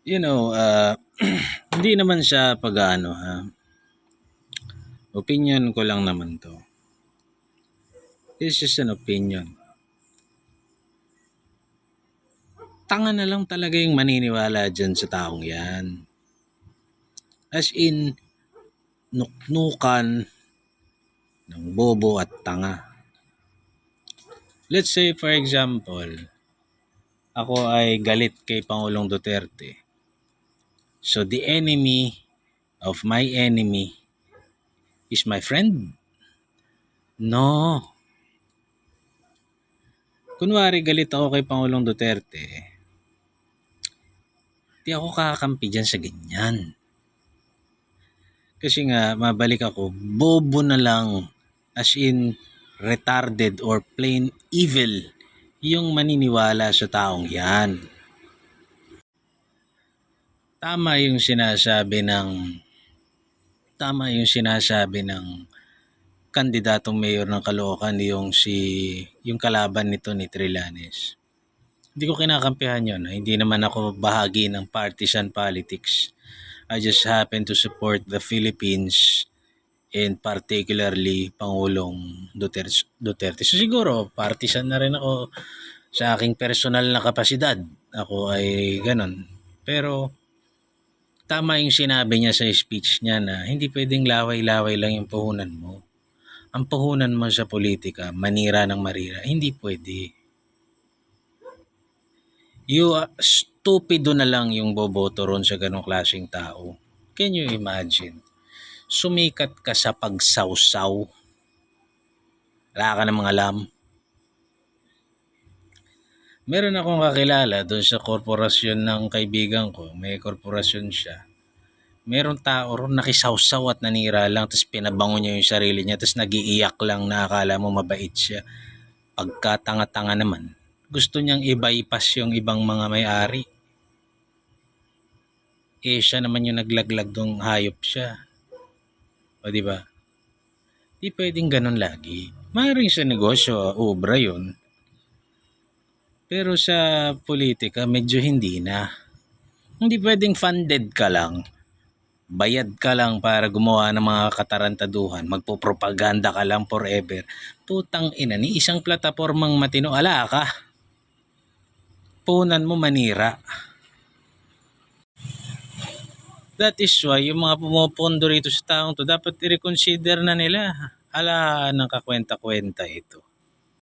You know, ah, hindi naman siya pag-aano ha. Opinion ko lang naman 'to. It's just an opinion. Tanga na lang talaga yung maniniwala diyan sa taong 'yan. As in, nuknukan ng bobo at tanga. Let's say for example, ako ay galit kay Pangulong Duterte. So the enemy of my enemy is my friend? No. Kunwari galit ako kay Pangulong Duterte, di ako kakampi dyan sa ganyan. Kasi nga, mabalik ako, bobo na lang, as in, retarded or plain evil, yung maniniwala sa taong yan. Tama yung sinasabi ng, tama yung sinasabi ng kandidatong mayor ng Caloocan yung si yung kalaban nito ni Trillanes. Hindi ko kinakampihan yun. Hindi naman ako bahagi ng partisan politics. I just happen to support the Philippines and particularly Pangulong Duterte. Duterte. So siguro, partisan na rin ako sa aking personal na kapasidad. Ako ay ganon. Pero tama yung sinabi niya sa speech niya na hindi pwedeng laway-laway lang yung puhunan mo. Ang puhunan mo sa politika, manira ng marira, hindi pwede. You, uh, stupido na lang yung boboto ron sa ganong klaseng tao. Can you imagine? Sumikat ka sa pagsawsaw. Wala ka namang alam. Meron akong kakilala doon sa korporasyon ng kaibigan ko. May korporasyon siya. Meron tao ron nakisawsaw at nanira lang tapos pinabango niya yung sarili niya tapos nagiiyak lang na akala mo mabait siya. Pagkatanga-tanga naman, gusto niyang i-bypass yung ibang mga may-ari. Eh siya naman yung naglaglag ng hayop siya. O di ba? Di pwedeng ganun lagi. Maaaring sa negosyo, obra yun. Pero sa politika, medyo hindi na. Hindi pwedeng funded ka lang. Bayad ka lang para gumawa ng mga katarantaduhan. Magpo-propaganda ka lang forever. Putang ina, ni isang platapormang matino, ala ka. Punan mo manira. That is why yung mga pumupondo rito sa taong to, dapat i-reconsider na nila. Ala, nang kakwenta-kwenta ito.